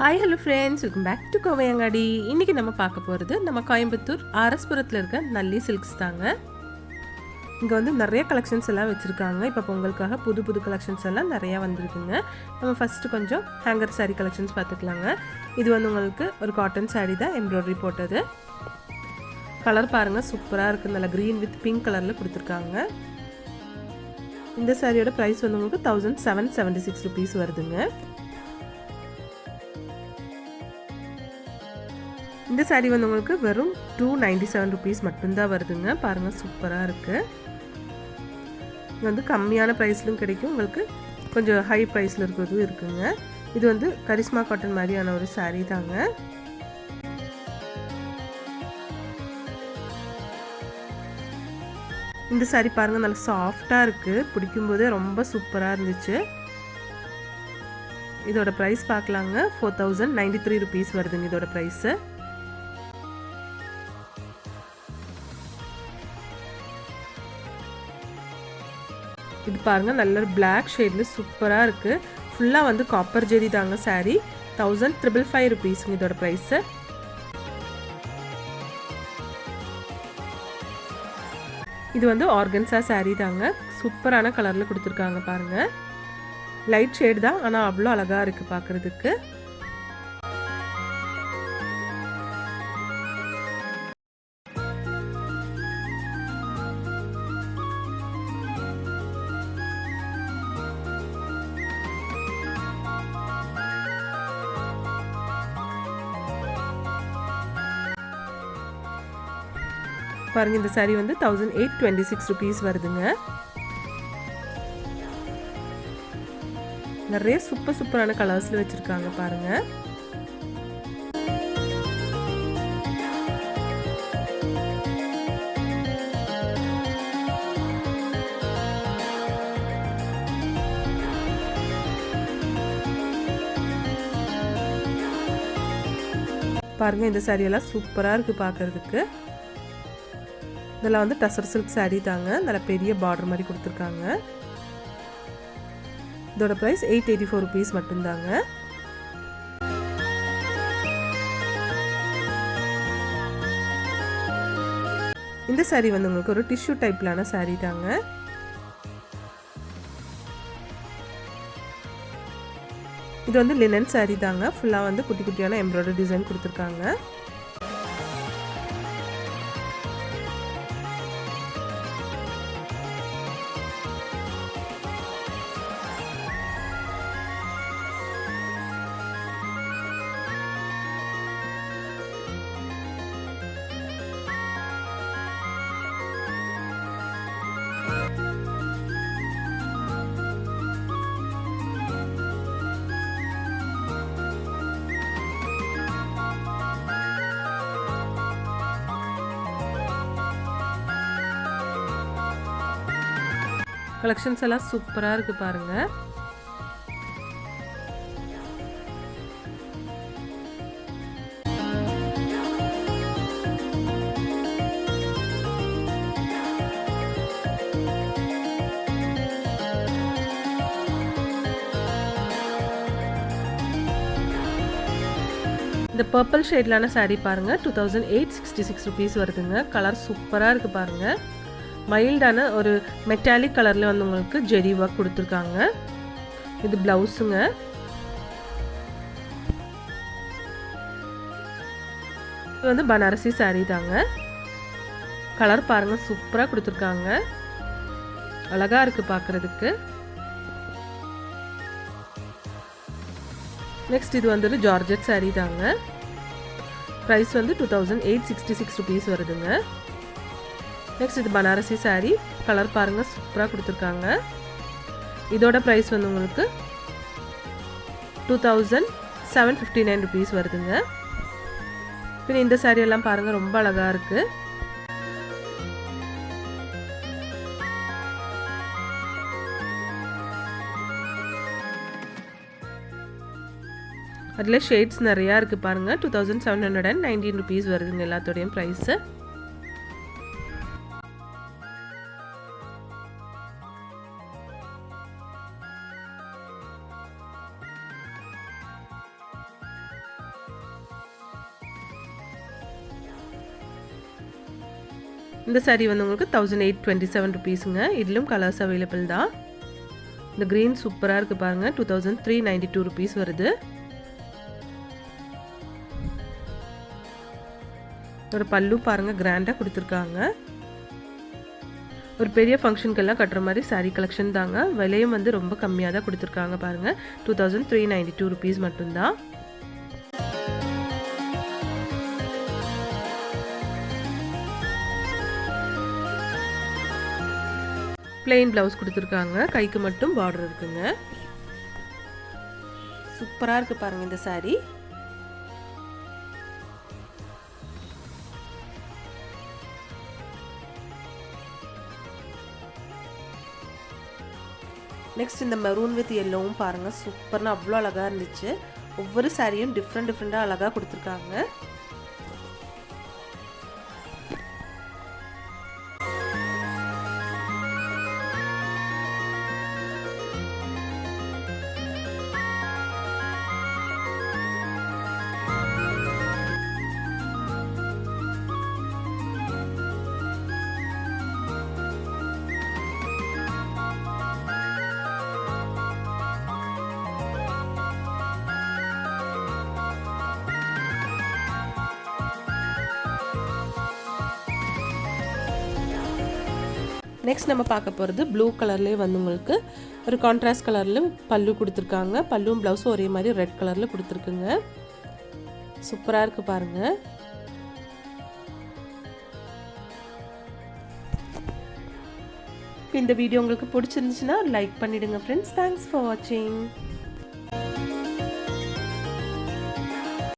Hi hello friends welcome back to Kovai Angadi இன்றைக்கி நம்ம பார்க்க போகிறது நம்ம கோயம்புத்தூர் ஆரஸ்புரத்தில் இருக்க நல்லி சில்க்ஸ் தாங்க. இங்கே வந்து நிறைய கலெக்ஷன்ஸ் எல்லாம் வச்சுருக்காங்க. இப்போ பொங்கலுக்காக புது புது கலெக்ஷன்ஸ் எல்லாம் நிறையா வந்திருக்குங்க. நம்ம ஃபஸ்ட்டு கொஞ்சம் ஹேங்கர் saree கலெக்ஷன்ஸ் பார்த்துக்கலாங்க. இது வந்து உங்களுக்கு ஒரு காட்டன் saree தான் எம்ப்ராய்டரி போட்டது. கலர் பாருங்கள் சூப்பராக இருக்குது நல்லா க்ரீன் வித் பிங்க் கலரில் கொடுத்துருக்காங்க. இந்த சாரியோட ப்ரைஸ் வந்து உங்களுக்கு thousand seven seventy six rupees வருதுங்க. இந்த சாரீ வந்து உங்களுக்கு வெறும் டூ நைன்டி செவன் ருபீஸ் மட்டும்தான் வருதுங்க. பாருங்கள் சூப்பராக இருக்குது இது வந்து கம்மியான ப்ரைஸ்லையும் கிடைக்கும். உங்களுக்கு கொஞ்சம் ஹை ப்ரைஸில் இருக்கிறதும் இருக்குங்க. இது வந்து கரிஷ்மா காட்டன் மாதிரியான ஒரு சாரீ தாங்க. இந்த saree பாருங்கள் நல்லா சாஃப்டாக இருக்குது பிடிக்கும்போதே ரொம்ப சூப்பராக இருந்துச்சு. இதோட ப்ரைஸ் பார்க்கலாங்க. Four thousand ninety three rupees வருதுங்க இதோட ப்ரைஸு இது பாருங்க நல்ல பிளாக் ஷேடில் சூப்பராக இருக்குது ஃபுல்லாக வந்து காப்பர் ஜெரி தாங்க saree. தௌசண்ட் ட்ரிபிள் ஃபைவ் ருபீஸுங்க இதோட ப்ரைஸு இது வந்து ஆர்கன்ஸா saree தாங்க. சூப்பரான கலரில் கொடுத்துருக்காங்க பாருங்கள் லைட் ஷேட் தான் ஆனால் அவ்வளோ அழகாக இருக்குது பார்க்குறதுக்கு பாருங்க இந்த saree வந்து thousand eight twenty six rupees வருதுங்க. நிறைய சூப்பர் சூப்பரான கலர்ஸில் வச்சுருக்காங்க பாருங்க. பாருங்க இந்த சாரியெல்லாம் எல்லாம் சூப்பராக இருக்குது பார்க்குறதுக்கு இதெல்லாம் வந்து டசர் சில்க் சாரீ தாங்க. நல்ல பெரிய பார்டர் மாதிரி கொடுத்துருக்காங்க. இதோட price eight eighty four rupees மட்டும்தாங்க. இந்த சாரீ வந்து உங்களுக்கு ஒரு டிஷ்யூ டைப்லான சாரீ தாங்க. இது வந்து லினன் சாரீ தாங்க. ஃபுல்லாக வந்து குட்டி குட்டியான எம்ப்ராய்டரி டிசைன் கொடுத்துருக்காங்க. கலெக்ஷன்ஸ் எல்லாம் சூப்பராக இருக்குது பாருங்க. இந்த பர்பிள் ஷேட்லான சாரீ பாருங்க. Two thousand eight sixty six rupees வருதுங்க. கலர் சூப்பராக இருக்குது பாருங்கள் மைல்டான ஒரு மெட்டாலிக் கலரில் வந்து உங்களுக்கு ஜெரி ஒர்க் கொடுத்துருக்காங்க. இது ப்ளவுஸுங்க இது வந்து பனாரசி சாரீ தாங்க. கலர் பாருங்கள் சூப்பராக கொடுத்துருக்காங்க. அழகாக இருக்குது பார்க்குறதுக்கு நெக்ஸ்ட் இது வந்துட்டு ஜார்ஜெட் சாரீ தாங்க. ப்ரைஸ் வந்து two thousand eight sixty six rupees வருதுங்க. நெக்ஸ்ட் இது பனாரசி saree. கலர் பாருங்கள் சூப்பராக கொடுத்துருக்காங்க. இதோட ப்ரைஸ் வந்து உங்களுக்கு two thousand seven fifty nine rupees வருதுங்க. பின்ன இந்த saree எல்லாம் பாருங்கள் ரொம்ப அழகாக இருக்குது அதில் ஷேட்ஸ் நிறையா இருக்குது பாருங்கள் two thousand seven hundred and nineteen rupees வருதுங்க எல்லாத்தோடையும் ப்ரைஸு இந்த சாரீ வந்து உங்களுக்கு தௌசண்ட் எயிட் டுவெண்ட்டி செவன் ருபீஸுங்க இதிலும் கலர்ஸ் அவைலபிள் தான். இந்த க்ரீன் சூப்பராக இருக்குது பாருங்கள் two thousand three ninety two rupees வருது. ஒரு பல்லு பாருங்கள் கிராண்டாக கொடுத்துருக்காங்க. ஒரு பெரிய ஃபங்க்ஷனுக்கெல்லாம் கட்டுற மாதிரி சாரீ கலெக்ஷன் தாங்க. விலையும் வந்து ரொம்ப கம்மியாக தான் கொடுத்துருக்காங்க பாருங்கள் two thousand three ninety two rupees மட்டும்தான். பிளெயின் ப்ளவுஸ் கொடுத்துருக்காங்க. கைக்கு மட்டும் பார்டர் இருக்குங்க. சூப்பராக இருக்குது பாருங்கள் இந்த saree. நெக்ஸ்ட் இந்த மெரூன் வித் எல்லோவும் பாருங்கள் சூப்பர்னு அவ்வளோ அழகாக இருந்துச்சு. ஒவ்வொரு சாரியும் டிஃப்ரெண்ட் டிஃப்ரெண்ட்டாக அழகாக கொடுத்துருக்காங்க. நெக்ஸ்ட் நம்ம பார்க்க போகிறது ப்ளூ கலர்லேயே வந்து உங்களுக்கு ஒரு கான்ட்ராஸ்ட் கலரில் பல்லு கொடுத்துருக்காங்க. பல்லும் ப்ளவுஸும் ஒரே மாதிரி ரெட் கலரில் கொடுத்துருக்குங்க. சூப்பராக இருக்குது பாருங்கள் இந்த வீடியோ உங்களுக்கு பிடிச்சிருந்துச்சுன்னா லைக் பண்ணிவிடுங்க ஃப்ரெண்ட்ஸ் தேங்க்ஸ் ஃபார் வாட்சிங்